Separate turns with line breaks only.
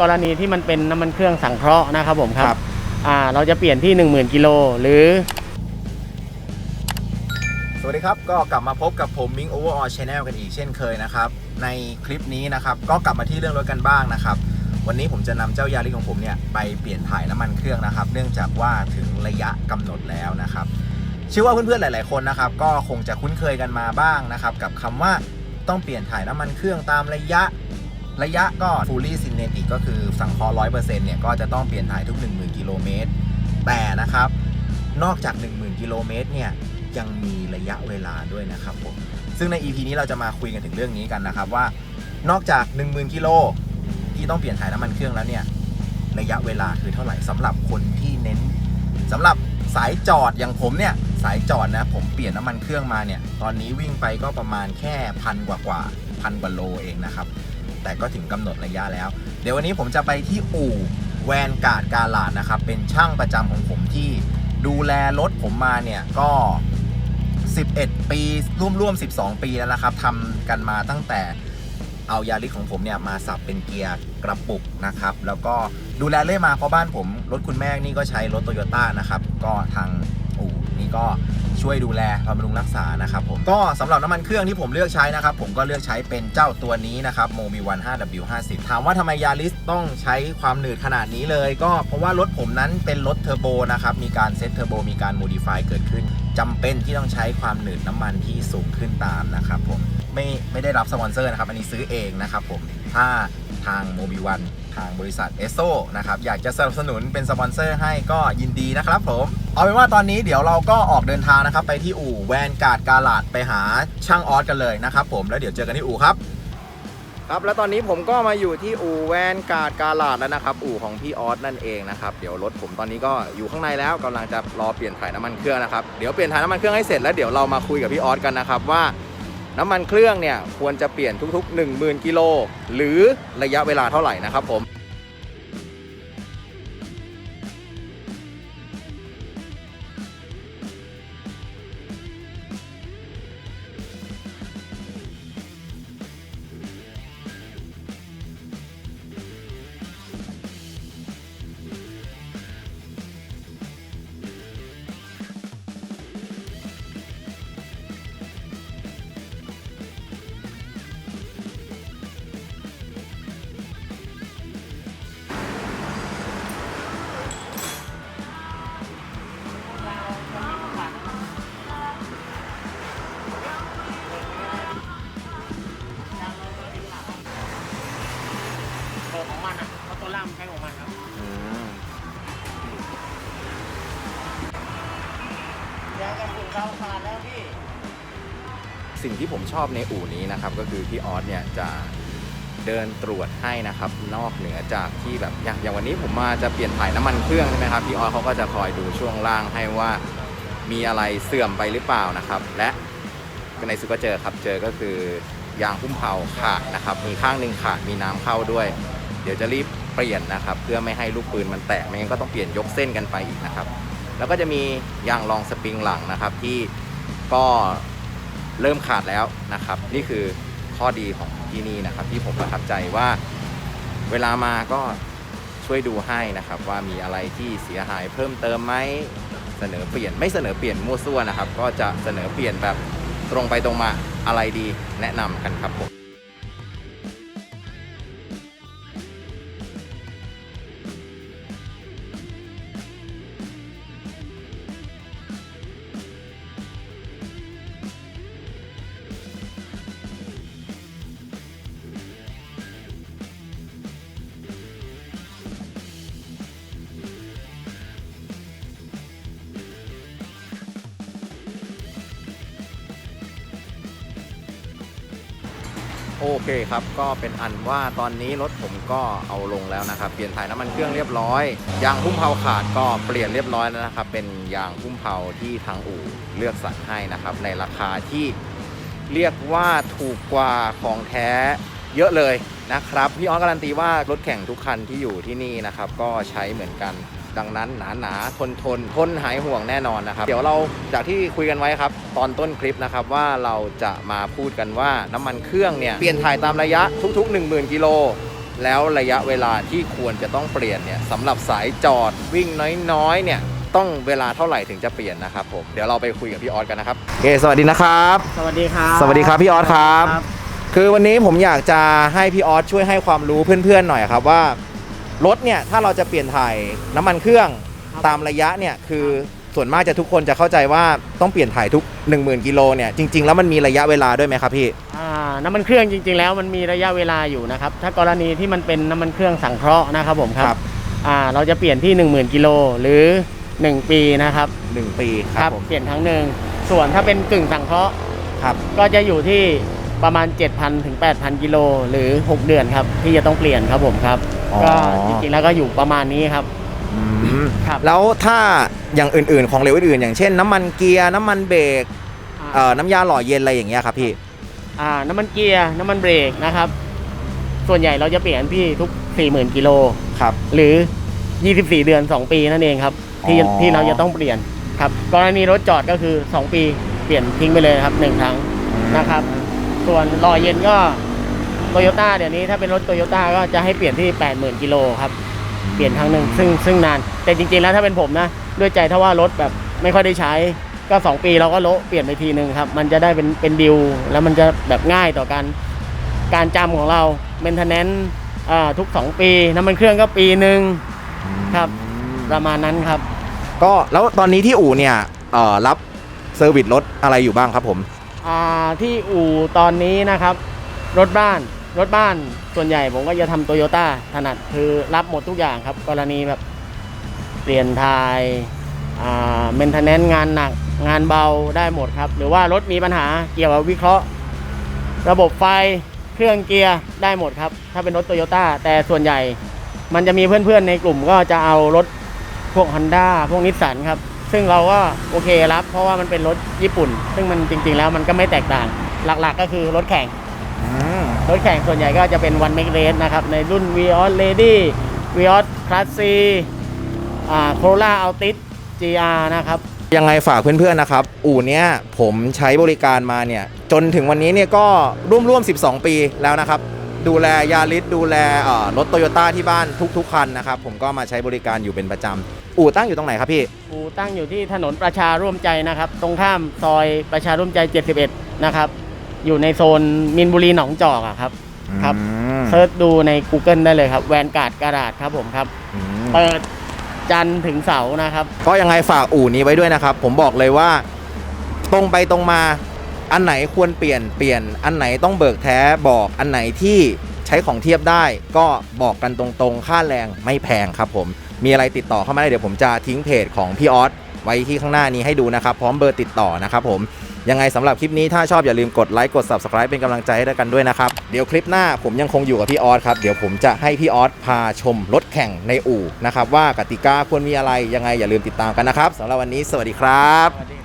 กรณีที่มันเป็นน้ำมันเครื่องสังเคราะห์นะครับผมค
ครั
รับบอ่าเราจะเปลี่ยนที่ 10,000กิโลหรือ
สวัสดีครับ ก็กลับมาพบกับผมมิงโอเวอร์ออลชแนลกันอีกเช่นเคยนะครับ ในคลิปนี้นะครับก็กลับมาที่เรื่องรถกันบ้างนะครับ วันนี้ผมจะนำเจ้ายาริสของผมเนี่ยไปเปลี่ยนถ่ายน้ำมันเครื่องนะครับ เนื่องจากว่าถึงระยะกำหนดแล้วนะครับเชื่อว่าเพื่อนๆหลาย ๆคนนะครับ ก็คงจะคุ้นเคยกันมาบ้างนะครับ กับคำว่าต้องเปลี่ยนถ่ายน้ำมันเครื่องตามระยะ ระยะก็ fully synthetic ก็คือสังเคราะห์100%เนี่ย ก็จะต้องเปลี่ยนถ่ายทุก 10,000 กิโลเมตร แต่นะครับ นอกจาก 10,000 กิโลเมตรเนี่ย ยังมีระยะเวลาด้วยนะครับผม ซึ่งใน EP นี้เราจะมาคุยกันถึงเรื่องนี้กันนะครับว่า นอกจาก 10,000 กิโลที่ต้องเปลี่ยนถ่ายน้ำมันเครื่องแล้วเนี่ย ระยะเวลาคือเท่าไหร่สำหรับคนที่เน้นสำหรับสายจอดอย่างผมเนี่ยสายจอดนะผมเปลี่ยนน้ำมันเครื่องมาเนี่ย ตอนนี้วิ่งไปก็ประมาณแค่พันกว่ากว่าพันกว่าโลเองนะครับ แต่ก็ถึงกำหนดระยะแล้ว เดี๋ยววันนี้ผมจะไปที่อู่แวนการ์ดกาลาดนะครับ เป็นช่างประจำของผมที่ดูแลรถผมมาเนี่ยก็ 11 ปีร่วมๆ 12 ปีแล้วนะครับทำกันมาตั้งแต่เอายาริสของผมเนี่ยมาสับเป็นเกียร์กระปุกนะครับ แล้วก็ดูแลเรื่อยมาเพราะบ้านผม รถคุณแม่นี่ก็ใช้รถโตโยต้านะครับ ก็ทางอู่นี่ก็ ช่วยดูแลบำรุงรักษานะครับผมก็สำหรับน้ำมันเครื่องที่ผมเลือกใช้นะครับผมก็เลือกใช้เป็นเจ้าตัวนี้นะครับ m o b i 1 5W50 ถามว่าทำไมยาริสต้องใช้ความหนืดขนาดนี้เลย ก็เพราะว่ารถผมนั้นเป็นรถเทอร์โบนะครับมีการเซ็ตเทอร์โบมีการโมดิฟายเกิดขึ้นจำเป็นที่ต้องใช้ความหนืดน้ำมันที่สูงขึ้นตามนะครับผมไม่ไม่ได้รับสปอนเซอร์นะครับอันนี้ซื้อเองนะครับผมถ้าทางโมบิวัน ทางบริษัทเอสโซนะครับ อยากจะสนับสนุนเป็นสปอนเซอร์ให้ก็ยินดีนะครับผม เอาเป็นว่าตอนนี้เดี๋ยวเราก็ออกเดินทางนะครับ ไปที่อู่แวนการ์ดกาลาดไปหาช่างออสกันเลยนะครับผมแล้วเดี๋ยวเจอกันที่อู่ครับครับแล้วตอนนี้ผมก็มาอยู่ที่อู่แวนการ์ดกาลาดแล้วนะครับ อู่ของพี่ออสนั่นเองนะครับเดี๋ยวรถผมตอนนี้ก็อยู่ข้างในแล้วกำลังจะรอเปลี่ยนถ่ายน้ำมันเครื่องนะครับเดี๋ยวเปลี่ยนถ่ายน้ำมันเครื่องให้เสร็จแล้วเดี๋ยวเรามาคุยกับพี่ออสกันนะครับว่า น้ำมันเครื่องเนี่ยควรจะเปลี่ยนทุกๆ 10,000 กิโลหรือระยะเวลาเท่าไหร่นะครับผม
เราขาดแล้วพี่
สิ่งที่ผมชอบในอู่นี้นะครับ ก็คือพี่ออสเนี่ยจะเดินตรวจให้นะครับ นอกเหนือจากที่แบบอย่างอย่างวันนี้ผมมาจะเปลี่ยนถ่ายน้ำมันเครื่องใช่ไหมครับพี่ออสเขาก็จะคอยดูช่วงล่างให้ว่ามีอะไรเสื่อมไปหรือเปล่านะครับ และในสุดก็เจอครับเจอก็คือยางพุ่มเผาขาดนะครับมีข้างหนึ่งขาดมีน้ำเข้าด้วย เดี๋ยวจะรีบเปลี่ยนนะครับ เพื่อไม่ให้ลูกปืนมันแตกไม่งั้นก็ต้องเปลี่ยนยกเส้นกันไปอีกนะครับ แล้วก็จะมียางรองสปริงหลังนะครับที่ก็เริ่มขาดแล้วนะครับ นี่คือข้อดีของที่นี่นะครับ ที่ผมประทับใจว่าเวลามาก็ช่วยดูให้นะครับ ว่ามีอะไรที่เสียหายเพิ่มเติมไหมเสนอเปลี่ยนไม่เสนอเปลี่ยนมั่วซั่วนะครับ ก็จะเสนอเปลี่ยนแบบตรงไปตรงมาอะไรดีแนะนำกันครับผม โอเคครับ ก็เป็นอันว่าตอนนี้รถผมก็เอาลงแล้วนะครับ เปลี่ยนถ่ายน้ำมันเครื่องเรียบร้อย ยางพุ่มเผาขาดก็เปลี่ยนเรียบร้อยแล้วนะครับ เป็นยางพุ่มเผาที่ทางอู่เลือกสรรให้นะครับ ในราคาที่เรียกว่าถูกกว่าของแท้เยอะเลยนะครับ พี่ออสการันตีว่ารถแข่งทุกคันที่อยู่ที่นี่นะครับ ก็ใช้เหมือนกัน ดังนั้นหนาหนาทนทนทนหายห่วงแน่นอนนะครับ เดี๋ยวเราจากที่คุยกันไว้ครับ ตอนต้นคลิปนะครับว่าเราจะมาพูดกันว่าน้ำมันเครื่องเนี่ยเปลี่ยนถ่ายตามระยะทุก ๆ 10,000กิโลแล้วระยะเวลาที่ควรจะต้องเปลี่ยนเนี่ยสำหรับสายจอดวิ่งน้อยๆเนี่ยต้องเวลาเท่าไหร่ถึงจะเปลี่ยนนะครับผมเดี๋ยวเราไปคุยกับพี่ออสกันนะครับโอเคสวัสดีนะครับ
สวัสดีครับ
สวัสดีครับพี่ออสครับ คือวันนี้ผมอยากจะให้พี่ออสช่วยให้ความรู้เพื่อนๆหน่อยครับว่า รถเนี่ยถ้าเราจะเปลี่ยนถ่ายน้ำมันเครื่อง
ครับ
ตามระยะเนี่ยคือส่วนมากจะทุกคนจะเข้าใจว่าต้องเปลี่ยนถ่ายทุก 10,000กิโลเนี่ยจริง ๆ แล้วมันมีระยะเวลาด้วยไหมครับพี่
อ่าน้ำมันเครื่องจริง ๆ แล้วมันมีระยะเวลาอยู่นะครับ ถ้ากรณีที่มันเป็นน้ำมันเครื่องสังเคราะห์นะครับผมค
ครั
รับ บอ่าเราจะเปลี่ยนที่ 10,000กิโลหรือ 1 ปีนะครับ
1 ปีครับผม
เปลี่ยนครั้งหนึ่งส่วนถ้าเป็นกึ่งสังเคราะห์
ครับ
ก็จะอยู่ที่ ประมาณ 7,000ถึง8,000 กิโลหรือ 6 เดือนครับ ที่จะต้องเปลี่ยนครับผมครับ
อ๋อ
ก็จริงๆแล้วก็อยู่ประมาณนี้ครับ
อืม
ครับ
แล้วถ้าอย่างอื่นๆของเหลวอื่นๆอย่างเช่น น้ำมันเกียร์น้ำมันเบรกเอ่อน้ำยาหล่อเย็นอะไรอย่างเงี้ยครับพี่
อ่าน้ำมันเกียร์น้ำมันเบรกนะครับ ส่วนใหญ่เราจะเปลี่ยนพี่ทุก 40,000 กิโล
ครับ
หรือ 24 เดือน 2 ปีนั่นเองครับ ที่
อ๋อ
ที่เราจะต้องเปลี่ยนครับกรณีรถจอดก็คือ 2 ปีเปลี่ยนทิ้งไปเลยครับหนึ่งครั้งนะครับ ส่วนรอเย็นก็โตโยต้าเดี๋ยวนี้ถ้าเป็นรถโตโยต้าก็จะให้เปลี่ยนที่ 80,000กิโลครับ เปลี่ยนครั้งหนึ่งซึ่งซึ่งนาน แต่จริงๆแล้วถ้าเป็นผมนะ ด้วยใจถ้าว่ารถแบบไม่ค่อยได้ใช้ก็ 2 ปีเราก็โละเปลี่ยนไปทีหนึ่งครับ มันจะได้เป็นเป็นดิวแล้วมันจะแบบง่ายต่อการการจำของเราเมนเทนแนนทุก 2 ปีน้ำมันเครื่องก็ปีหนึ่งครับ ประมาณนั้นครับ
ก็แล้วตอนนี้ที่อู่เนี่ยเอ่อรับเซอร์วิสรถอะไรอยู่บ้างครับผม
อ่า ที่อู่ตอนนี้นะครับ รถบ้านรถบ้านส่วนใหญ่ผมก็จะทำโตโยต้าถนัดคือรับหมดทุกอย่างครับ กรณีแบบเปลี่ยนทายเมนเทนแนนงานหนักงานเบาได้หมดครับ หรือว่ารถมีปัญหาเกี่ยวกับวิเคราะห์ ระบบไฟเครื่องเกียร์ได้หมดครับ ถ้าเป็นรถโตโยต้าแต่ส่วนใหญ่มันจะมีเพื่อนๆในกลุ่มก็จะเอารถพวก Honda พวกนิสสันครับ ซึ่งเราก็โอเครับ เพราะว่ามันเป็นรถญี่ปุ่น ซึ่งมันจริง ๆ แล้วมันก็ไม่แตกต่าง หลักๆก็คือรถแข่ง รถแข่งส่วนใหญ่ก็จะเป็น one make race นะครับ ในรุ่น Vios Lady Vios Class C อ่า Corolla Altis GR นะครับ
ยังไงฝากเพื่อนๆนะครับ อู่เนี้ยผมใช้บริการมาเนี่ย จนถึงวันนี้เนี่ยก็ร่วมๆ 12 ปีแล้วนะครับ ดูแลยาริสดูแลเอ่อรถโตโยต้าที่บ้านทุก ๆ คันนะครับ ผมก็มาใช้บริการอยู่เป็นประจำอู่ตั้งอยู่ตรงไหนครับพี่
อู่ตั้งอยู่ที่ถนนประชาร่วมใจนะครับ ตรงข้ามซอยประชาร่วมใจ 71 นะครับ อยู่ในโซนมินบุรีหนองจอกอะครับครับ
อืม
เซิร์ชดูใน Google ได้เลยครับแวนการ์ดกระดาษครับผมครับ
อืม
เปิดจันทร์ถึงเสาร์นะครับ
ก็ยังไงฝากอู่นี้ไว้ด้วยนะครับ ผมบอกเลยว่า ตรงไปตรงมา อันไหนควรเปลี่ยนเปลี่ยน อันไหนต้องเบิกแท้บอกอันไหนที่ใช้ของเทียบได้ก็บอกกันตรงๆ ค่าแรงไม่แพงครับผม มีอะไรติดต่อเข้ามาได้เดี๋ยวผมจะทิ้งเพจของพี่ออสไว้ที่ข้างหน้านี้ให้ดูนะครับ พร้อมเบอร์ติดต่อนะครับผม ยังไงสำหรับคลิปนี้ถ้าชอบอย่าลืมกดไลค์กด subscribe เป็นกำลังใจให้ด้วยกันด้วยนะครับ เดี๋ยวคลิปหน้าผมยังคงอยู่กับพี่ออสครับ เดี๋ยวผมจะให้พี่ออสพาชมรถแข่งในอู่นะครับว่ากติกาควรมีอะไรยังไงอย่าลืมติดตามกันนะครับสำหรับวันนี้สวัสดีครับ